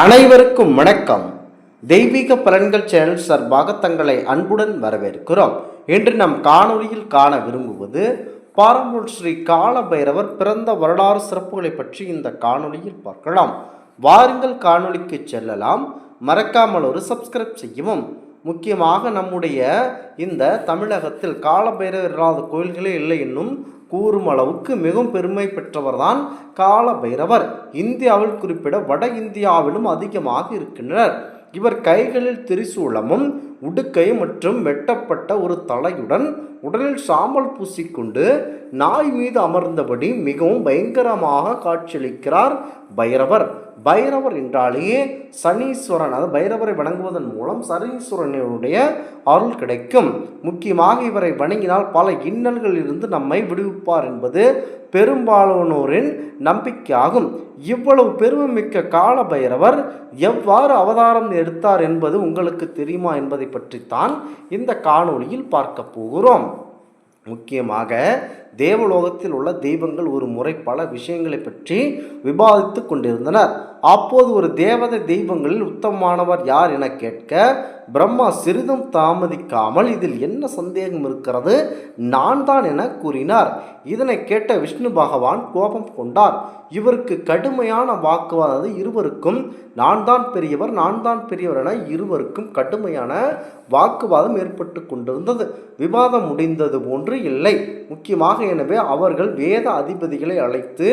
அனைவருக்கும் வணக்கம். தெய்வீக பலன்கள் சேனல் சார்பாக தங்களை அன்புடன் வரவேற்கிறோம். இன்று நம் காணொலியில் காண விரும்புவது பாரம்பூர் ஸ்ரீ கால பைரவர் பிறந்த வரலாறு சிறப்புகளை பற்றி இந்த காணொலியில் பார்க்கலாம். வாருங்கள் காணொளிக்கு செல்லலாம். மறக்காமல் ஒரு சப்ஸ்கிரைப் செய்யவும். முக்கியமாக நம்முடைய இந்த தமிழகத்தில் காலபைரவர் இல்லாத கோயில்களே இல்லை என்னும் கூறும் அளவுக்கு மிகவும் பெருமை பெற்றவர்தான் கால பைரவர் இந்தியாவில் குறிப்பிட வட இந்தியாவிலும் அதிகமாக இருக்கின்றனர். இவர் கைகளில் திரிசூலமும் உடுக்கை மற்றும் வெட்டப்பட்ட ஒரு தலையுடன் உடலில் சாம்பல் பூசிக்கொண்டு நாய் மீது அமர்ந்தபடி மிகவும் பயங்கரமாக காட்சியளிக்கிறார் பைரவர். பைரவர் என்றாலேயே சனீஸ்வரன். அதாவது பைரவரை வணங்குவதன் மூலம் சனீஸ்வரனுடைய அருள் கிடைக்கும். முக்கியமாக இவரை வணங்கினால் பல இன்னல்களில் இருந்து நம்மை விடுவிப்பார் என்பது பெரும்பாலானோரின் நம்பிக்கையாகும். இவ்வளவு பெருமைமிக்க கால பைரவர் எவ்வாறு அவதாரம் எடுத்தார் என்பது உங்களுக்கு தெரியுமா என்பதை பற்றித்தான் இந்த காணொளியில் பார்க்க போகிறோம். முக்கியமாக தேவலோகத்தில் உள்ள தெய்வங்கள் ஒரு முறை பல விஷயங்களை பற்றி விவாதித்து கொண்டிருந்தனர். அப்போது ஒரு தேவதை தெய்வங்களில் உத்தமமானவர் யார் என கேட்க பிரம்மா சிறிதும் தாமதிக்காமல் இதில் என்ன சந்தேகம் இருக்கிறது? நான் தான் என கூறினார். இதனை கேட்ட விஷ்ணு பகவான் கோபம் கொண்டார். இவருக்கு கடுமையான வாக்குவாதம். இருவருக்கும் நான் தான் பெரியவர் நான் தான் பெரியவர் என இருவருக்கும் கடுமையான வாக்குவாதம் ஏற்பட்டு கொண்டிருந்தது. விவாதம் முடிந்தது போன்று இல்லை. முக்கியமாக எனவே அவர்கள் வேத அதிபதிகளை அழைத்து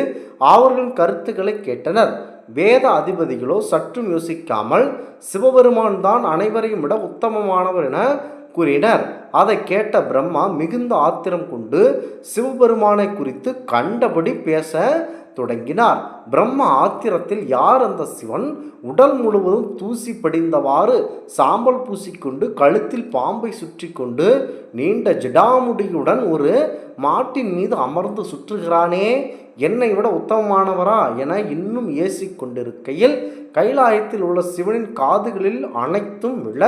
அவர்களின் கருத்துக்களை கேட்டனர். வேத அதிபதிகளோ சற்றும் யோசிக்காமல் சிவபெருமான் தான் அனைவரையும் விட உத்தமமானவர் என கூறினர். அதை கேட்ட பிரம்மா மிகுந்த ஆத்திரம் கொண்டு சிவபெருமானை குறித்து கண்டபடி பேச தொடங்கினார். பிரம்ம ஆத்திரத்தில் யார் அந்த சிவன்? உடல் முழுவதும் தூசி படிந்தவாறு சாம்பல் பூசிக்கொண்டு கழுத்தில் பாம்பை சுற்றி கொண்டு நீண்ட ஜிடாமுடியுடன் ஒரு மாட்டின் மீது அமர்ந்து சுற்றுகிறானே என்னை விட உத்தமமானவரா என இன்னும் ஏசிக்கொண்டிருக்கையில் கைலாயத்தில் உள்ள சிவனின் காதுகளில் அனைத்தும் விழ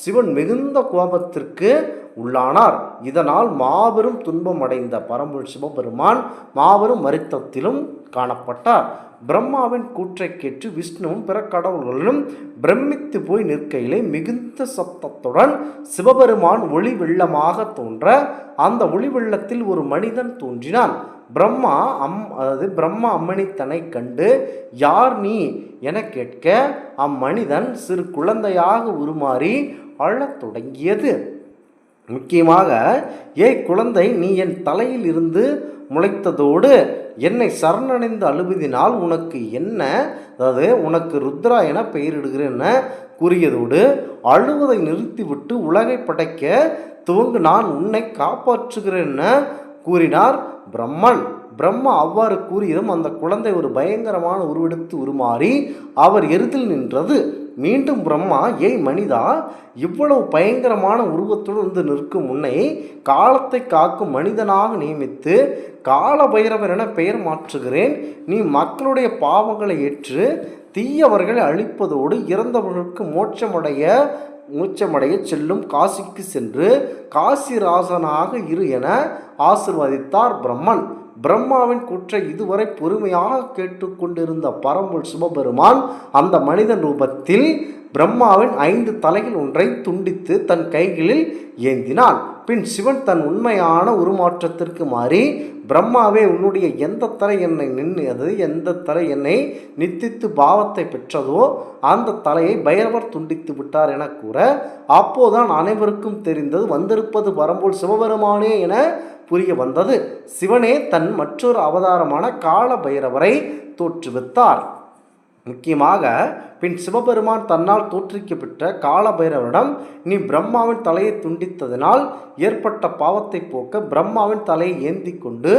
சிவன் மிகுந்த கோபத்திற்கு உள்ளானார். இதனால் மாபெரும் துன்பம் அடைந்த பரம்பொருள் சிவபெருமான் மாபெரும் மருத்தத்திலும் காணப்பட்டார். பிரம்மாவின் கூற்றை கேட்டு விஷ்ணுவும் பிற கடவுள்களிலும் பிரமித்து போய் நிற்கையிலே மிகுந்த சப்தத்துடன் சிவபெருமான் ஒளி வெள்ளமாக தோன்ற அந்த ஒளி வெள்ளத்தில் ஒரு மனிதன் தோன்றினான். பிரம்மா அம் அதாவது பிரம்மா அம்மணித்தனை கண்டு யார் நீ? என கேட்க அம்மனிதன் சிறு குழந்தையாக உருமாறி அழத் தொடங்கியது. முக்கியமாக ஏய் குழந்தை நீ என் தலையில் இருந்து முளைத்ததோடு என்னை சரணடைந்து அழுவதினால் உனக்கு என்ன? அதாவது உனக்கு ருத்ரா என பெயரிடுகிறேன் கூறியதோடு அழுவதை நிறுத்திவிட்டு உலகை படைக்க துவங்கு நான் உன்னை காப்பாற்றுகிறேன் கூறினார் பிரம்மன் பிரம்மா அவ்வாறு கூறியதும் அந்த குழந்தை ஒரு பயங்கரமான உருவெடுத்து உருமாறி அவர் எருதில் நின்றது மீண்டும் பிரம்மா ஏய் மனிதா இவ்வளவு பயங்கரமான உருவத்துடன் வந்து நிற்கும் உன்னை காலத்தை காக்கும் மனிதனாக நியமித்து கால பைரவர் என பெயர் மாற்றுகிறேன். நீ மக்களுடைய பாவங்களை ஏற்று தீயவர்களை அழிப்பதோடு இறந்தவர்களுக்கு மோட்சமடைய மூச்சமடைய செல்லும் காசிக்கு சென்று காசிராசனாக இரு என ஆசிர்வதித்தார் பிரம்மன். பிரம்மாவின் குற்றை இதுவரை பொறுமையாக கேட்டுக்கொண்டிருந்த பரம்பு சிவபெருமான் அந்த மனிதன் ரூபத்தில் பிரம்மாவின் ஐந்து தலையில் ஒன்றை துண்டித்து தன் கைகளில் ஏந்தினான் பின் சிவன் தன் உண்மையான உருமாற்றத்திற்கு மாறி பிரம்மாவே உன்னுடைய எந்த தலை என்னை நின்றது எந்த தலை என்னை நித்தித்து பாவத்தை பெற்றதோ அந்த தலையை பைரவர் துண்டித்து விட்டார் என கூற அப்போதான் அனைவருக்கும் தெரிந்தது வந்திருப்பது பரம்போல் சிவபெருமானே என புரிய வந்தது. சிவனே தன் மற்றொரு அவதாரமான கால பைரவரை தோற்றுவித்தார். முக்கியமாக பின் சிவபெருமான் தன்னால் தோற்றுவிக்கப்பட்ட காலபைரவரிடம் நீ பிரம்மாவின் தலையை துண்டித்ததனால் ஏற்பட்ட பாவத்தை போக்க பிரம்மாவின் தலையை ஏந்தி கொண்டு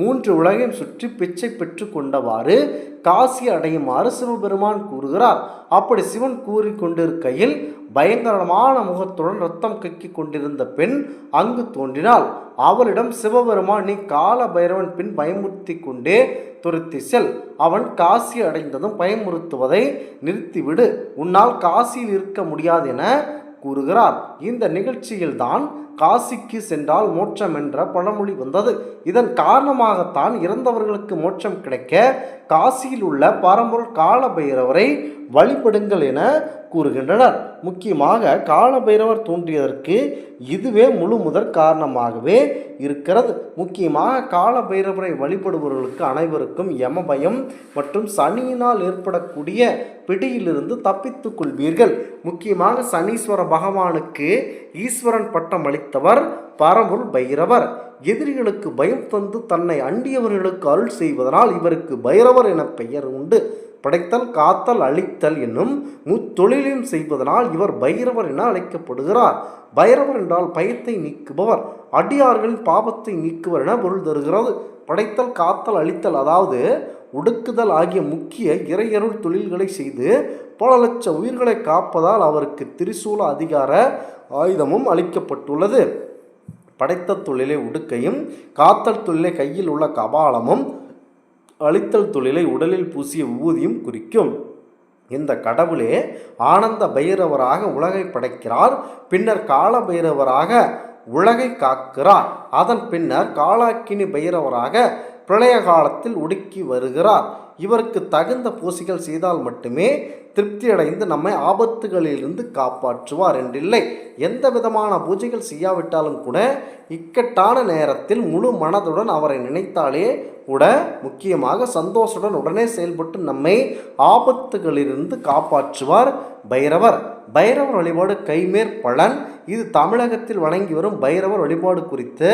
மூன்று உலகையும் சுற்றி பிச்சை பெற்று கொண்டவாறு காசி அடையுமாறு சிவபெருமான் கூறுகிறார். அப்படி சிவன் கூறிக்கொண்டிருக்கையில் பயங்கரமான முகத்துடன் ரத்தம் கக்கி கொண்டிருந்த பெண் அங்கு தோன்றினாள். அவளிடம் சிவபெருமான் நீ கால பைரவன் பின் பயமுறுத்தி கொண்டே துருத்தி செல். அவன் காசி அடைந்ததும் பயமுறுத்துவதை நிறுத்திவிடு. உன்னால் காசியில் இருக்க முடியாது என கூறுகிறார். இந்த நிகழ்ச்சியில்தான் காசிக்கு சென்றால் மோட்சம் என்ற பழமொழி வந்தது. இதன் காரணமாகத்தான் இறந்தவர்களுக்கு மோட்சம் கிடைக்க காசியில் உள்ள பரம்பொருள் கால பைரவரை வழிபடுங்கள் என கூறுகின்றனர். முக்கியமாக கால பைரவர் தோன்றியதற்கு இதுவே முழு முதற் காரணமாகவே இருக்கிறது. முக்கியமாக கால பைரவரை வழிபடுபவர்களுக்கு அனைவருக்கும் யம பயம் மற்றும் சனியினால் ஏற்படக்கூடிய பிடியிலிருந்து தப்பித்து கொள்வீர்கள். முக்கியமாக சனீஸ்வர பகவானுக்கு ஈஸ்வரன் பட்டம் அளித்தவர் பரமுல் பைரவர். எதிரிகளுக்கு பயம் தந்து தன்னை அண்டியவர்களுக்கு அருள் செய்வதனால் இவருக்கு பைரவர் என பெயர் உண்டு. படைத்தல் காத்தல் அழித்தல் என்னும் முத்தொழிலையும் செய்வதனால் இவர் பைரவர் என அழைக்கப்படுகிறார். பைரவர் என்றால் பயத்தை நீக்குபவர் அடியார்களின் பாவத்தை நீக்குவர் என பொருள் தருகிறது. படைத்தல் காத்தல் அழித்தல் அதாவது ஒடுக்குதல் ஆகிய முக்கிய இறையருள் தொழில்களை செய்து பல லட்ச உயிர்களை காப்பதால் அவருக்கு திரிசூல அதிகார ஆயுதமும் அளிக்கப்பட்டுள்ளது. படைத்த தொழிலை உடுக்கையும் காத்தல் தொழிலை கையில் உள்ள கபாலமும் அழித்தல் தொழிலை உடலில் பூசிய ஊதியும் குறிக்கும். இந்த கடவுளே ஆனந்த பைரவராக உலகை படைக்கிறார் பின்னர் கால பைரவராக உலகை காக்கிறார். அதன் பின்னர் காலாக்கினி பைரவராக பிரளய காலத்தில் உடுக்கி வருகிறார். இவருக்கு தகுந்த பூசிகள் செய்தால் மட்டுமே திருப்தியடைந்து நம்மை ஆபத்துகளிலிருந்து காப்பாற்றுவார் என்றில்லை. எந்த விதமான பூஜைகள் செய்யாவிட்டாலும் கூட இக்கட்டான நேரத்தில் முழு மனதுடன் அவரை நினைத்தாலே கூட முக்கியமாக சந்தோஷத்துடன் உடனே செயல்பட்டு நம்மை ஆபத்துகளிலிருந்து காப்பாற்றுவார் பைரவர். பைரவர் வழிபாடு கைமேற் பலன். இது தமிழகத்தில் வணங்கி வரும் பைரவர் வழிபாடு குறித்து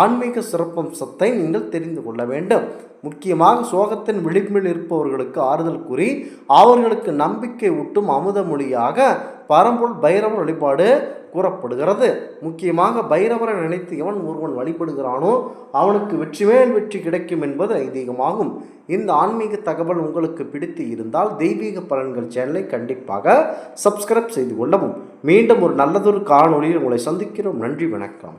ஆன்மீக சிறப்பம்சத்தை நீங்கள் தெரிந்து கொள்ள வேண்டும். முக்கியமாக சோகத்தின் விளிம்பில் இருப்பவர்களுக்கு ஆறுதல் கூறி அவர்களுக்கு நம்பிக்கை ஊட்டும் அமுத மொழியாக பரம்பொருள் பைரவர் வழிபாடு கூறப்படுகிறது. முக்கியமாக பைரவரை நினைத்து எவன் ஒருவன் வழிபடுகிறானோ அவனுக்கு வெற்றி மேல் வெற்றி கிடைக்கும் என்பது ஐதீகமாகும். இந்த ஆன்மீக தகவல் உங்களுக்கு பிடித்து இருந்தால் தெய்வீக பலன்கள் சேனலை கண்டிப்பாக சப்ஸ்கிரைப் செய்து கொள்ளவும். மீண்டும் ஒரு நல்லதொரு காணொளியில் உங்களை சந்திக்கிறோம். நன்றி வணக்கம்.